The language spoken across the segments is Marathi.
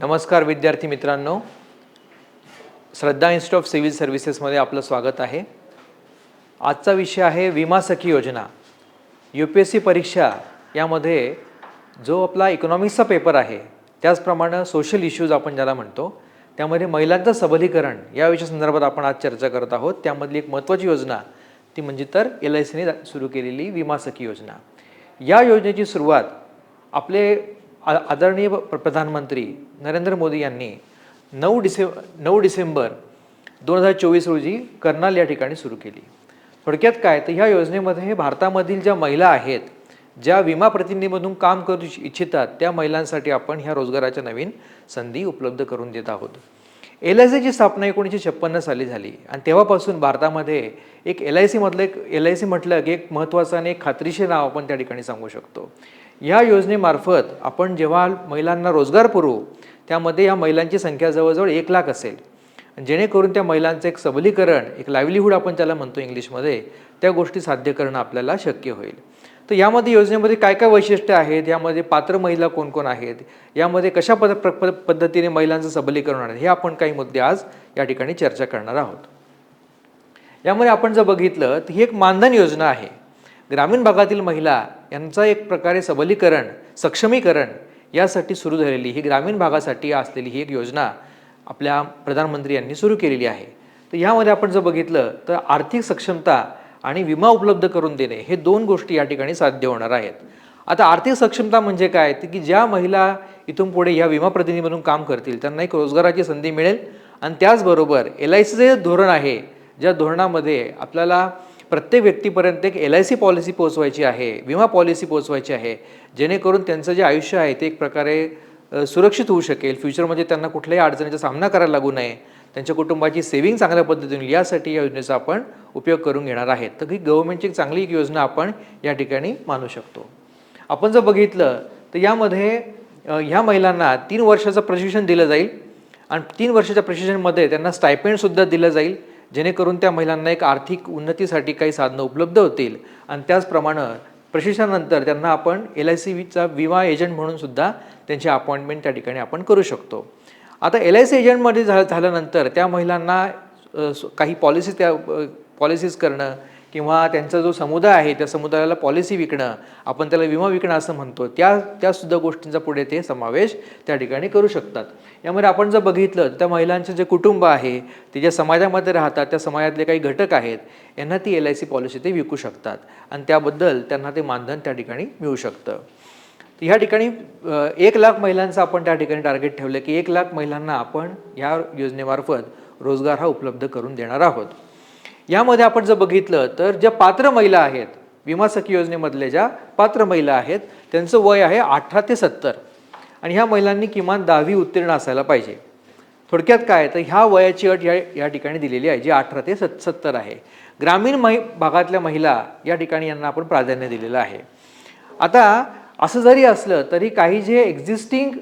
नमस्कार विद्यार्थी मित्रांनो. श्रद्धा इन्स्टिट्यूट ऑफ सिव्हिल सर्व्हिसेसमध्ये आपलं स्वागत आहे. आजचा विषय आहे विमा सखी योजना. यू पी एस सी परीक्षा यामध्ये जो आपला इकॉनॉमिक्सचा पेपर आहे त्याचप्रमाणे सोशल इश्यूज आपण ज्याला म्हणतो त्यामध्ये महिलांचं सबलीकरण या विषया संदर्भात आपण आज चर्चा करत आहोत. त्यामधली एक महत्त्वाची योजना ती म्हणजे तर एल आय सीने सुरू केलेली विमा सखी योजना. या योजनेची सुरुवात आपले आ आदरणीय प्रधानमंत्री नरेंद्र मोदी यांनी नऊ डिसे नऊ डिसेंबर दोन हजार चोवीस रोजी कर्नाल या ठिकाणी सुरू केली. थोडक्यात काय? तर ह्या योजनेमध्ये भारतामधील ज्या महिला आहेत ज्या विमा प्रतिनिधीमधून काम करू इच्छितात त्या महिलांसाठी आपण ह्या रोजगाराच्या नवीन संधी उपलब्ध करून देत आहोत. एल आय सीची स्थापना एकोणीसशे छप्पन्न साली झाली. आणि तेव्हापासून भारतामध्ये एक एल आय सीमधलं एक एल आय सी म्हटलं की एक महत्त्वाचं आणि एक खात्रीशीर नाव आपण त्या ठिकाणी सांगू शकतो. या योजनेमार्फत आपण जेव्हा महिलांना रोजगार पुरवू त्यामध्ये या महिलांची संख्या जवळजवळ एक लाख असेल. जेणेकरून त्या महिलांचं एक सबलीकरण एक लाईव्हलीहूड आपण त्याला म्हणतो इंग्लिशमध्ये त्या गोष्टी साध्य करणं आपल्याला शक्य होईल. तर यामध्ये योजनेमध्ये काय काय वैशिष्ट्य आहेत? यामध्ये पात्र महिला कोण कोण आहेत? यामध्ये कशा पद प्र- पद्धतीने महिलांचं सबलीकरण होणार आहे, हे आपण काही मुद्दे आज या ठिकाणी चर्चा करणार आहोत. यामध्ये आपण जर बघितलं तर ही एक मानधन योजना आहे. ग्रामीण भागातील महिला यांचं एक प्रकारे सबलीकरण सक्षमीकरण यासाठी सुरू झालेली ही ग्रामीण भागासाठी असलेली ही एक योजना आपल्या प्रधानमंत्री यांनी सुरू केलेली आहे. तर यामध्ये आपण जर बघितलं तर आर्थिक सक्षमता आणि विमा उपलब्ध करून देणे हे दोन गोष्टी या ठिकाणी साध्य होणार आहेत. आता आर्थिक सक्षमता म्हणजे काय? तर की ज्या महिला इथून पुढे या विमा प्रतिनिधीमधून काम करतील त्यांना एक रोजगाराची संधी मिळेल आणि त्याचबरोबर एल आय सीचं जे धोरण आहे ज्या धोरणामध्ये आपल्याला प्रत्येक व्यक्तीपर्यंत एक एल आय सी पॉलिसी पोहोचवायची आहे विमा पॉलिसी पोहोचवायची आहे जेणेकरून त्यांचं जे आयुष्य आहे ते एक प्रकारे सुरक्षित होऊ शकेल. फ्युचरमध्ये त्यांना कुठल्याही अडचणीचा सामना करायला लागू नये. त्यांच्या कुटुंबाची सेविंग चांगल्या पद्धतीने यासाठी या योजनेचा आपण उपयोग करून घेणार आहेत. तर ही गव्हर्नमेंटची चांगली एक योजना आपण या ठिकाणी मानू शकतो. आपण जर बघितलं तर यामध्ये ह्या महिलांना तीन वर्षाचं प्रशिक्षण दिलं जाईल आणि तीन वर्षाच्या प्रशिक्षणमध्ये त्यांना स्टायपेंडसुद्धा दिलं जाईल जेणेकरून त्या महिलांना एक आर्थिक उन्नतीसाठी काही साधनं उपलब्ध होतील. आणि त्याचप्रमाणे प्रशिक्षणानंतर त्यांना आपण एल आय सीचा विमा एजंट म्हणून सुद्धा त्यांची अपॉइंटमेंट त्या ठिकाणी आपण करू शकतो. आता एल आय सी एजंटमध्ये झा झाल्यानंतर त्या महिलांना काही पॉलिसी त्या पॉलिसीज करणं किंवा त्यांचा जो समुदाय आहे त्या समुदायाला पॉलिसी विकणं आपण त्याला विमा विकणं असं म्हणतो त्या त्यासुद्धा गोष्टींचा पुढे ते समावेश त्या ठिकाणी करू शकतात. यामध्ये आपण जर बघितलं त्या महिलांचं जे कुटुंब आहे ते ज्या समाजामध्ये राहतात त्या समाजातले काही घटक आहेत यांना ती एल आय सी पॉलिसी ते विकू शकतात. आणि त्याबद्दल त्यांना ते मानधन त्या ठिकाणी मिळू शकतं. तर ह्या ठिकाणी एक लाख महिलांचं आपण त्या ठिकाणी टार्गेट ठेवलं की एक लाख महिलांना आपण ह्या योजनेमार्फत रोजगार हा उपलब्ध करून देणार आहोत. यामध्ये आपण जर बघितलं तर ज्या पात्र महिला आहेत विमा सखी योजनेमधल्या ज्या पात्र महिला आहेत त्यांचं वय आहे अठरा ते सत्तर. आणि ह्या महिलांनी किमान दहावी उत्तीर्ण असायला पाहिजे. थोडक्यात काय तर ह्या वयाची अट या या ठिकाणी दिलेली आहे जी अठरा ते सत् सत्तर आहे. ग्रामीण महि भागातल्या महिला या ठिकाणी यांना आपण प्राधान्य दिलेलं आहे. आता असं जरी असलं तरी काही जे एक्झिस्टिंग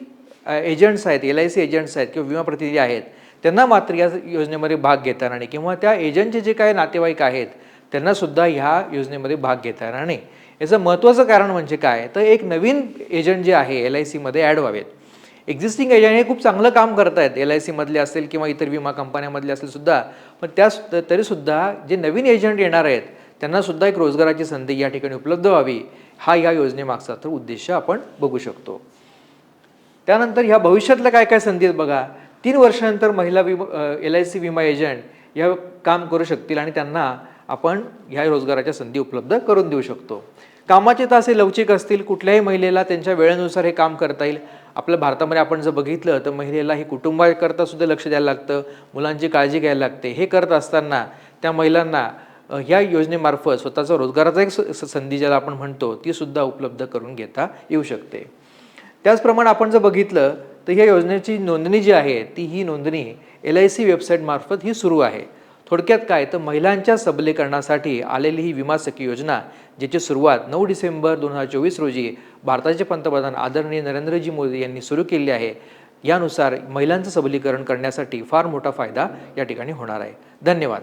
एजंट्स आहेत एल आय सी एजंट्स आहेत किंवा विमा प्रतिनिधी आहेत त्यांना मात्र या योजनेमध्ये भाग घेता येणार नाही. किंवा त्या एजंटचे जे काही नातेवाईक आहेत त्यांनासुद्धा ह्या योजनेमध्ये भाग घेता येणार नाही. याचं महत्त्वाचं कारण म्हणजे काय? तर एक नवीन एजंट जे आहे एल आय सीमध्ये ॲड व्हावेत. एक्झिस्टिंग एजंट हे खूप चांगलं काम करत आहेत एल आय सीमधले असेल किंवा इतर विमा कंपन्यामधले असेल सुद्धा. पण त्या तरीसुद्धा जे नवीन एजंट येणार आहेत त्यांनासुद्धा एक रोजगाराची संधी या ठिकाणी उपलब्ध व्हावी हा या योजनेमागचा तर उद्देश आपण बघू शकतो. त्यानंतर ह्या भविष्यातल्या काय काय संधी आहेत बघा. तीन वर्षानंतर महिला विमा एल आय सी विमा एजंट या काम करू शकतील आणि त्यांना आपण ह्या रोजगाराच्या संधी उपलब्ध करून देऊ शकतो. कामाचे तास हे लवचिक असतील कुठल्याही महिलेला त्यांच्या वेळेनुसार हे काम करता येईल. आपल्या भारतामध्ये आपण जर बघितलं तर महिलेला हे कुटुंबाकरता सुद्धा लक्ष द्यायला लागतं मुलांची काळजी घ्यायला लागते. हे करत असताना त्या महिलांना ह्या योजनेमार्फत स्वतःचा रोजगाराचा एक स- संधी ज्याला आपण म्हणतो ती सुद्धा उपलब्ध करून घेता येऊ शकते. त्याचप्रमाणे आपण जर बघितलं तर ह्या योजनेची नोंदणी जी आहे ती ही नोंदणी एल आय सी वेबसाईटमार्फत ही सुरू आहे. थोडक्यात काय तर महिलांच्या सबलीकरणासाठी आलेली ही विमा सखी योजना ज्याची सुरुवात नऊ डिसेंबर दोन हजार चोवीस रोजी भारताचे पंतप्रधान आदरणीय नरेंद्रजी मोदी यांनी सुरू केली आहे. यानुसार महिलांचं सबलीकरण करण्यासाठी फार मोठा फायदा या ठिकाणी होणार आहे. धन्यवाद.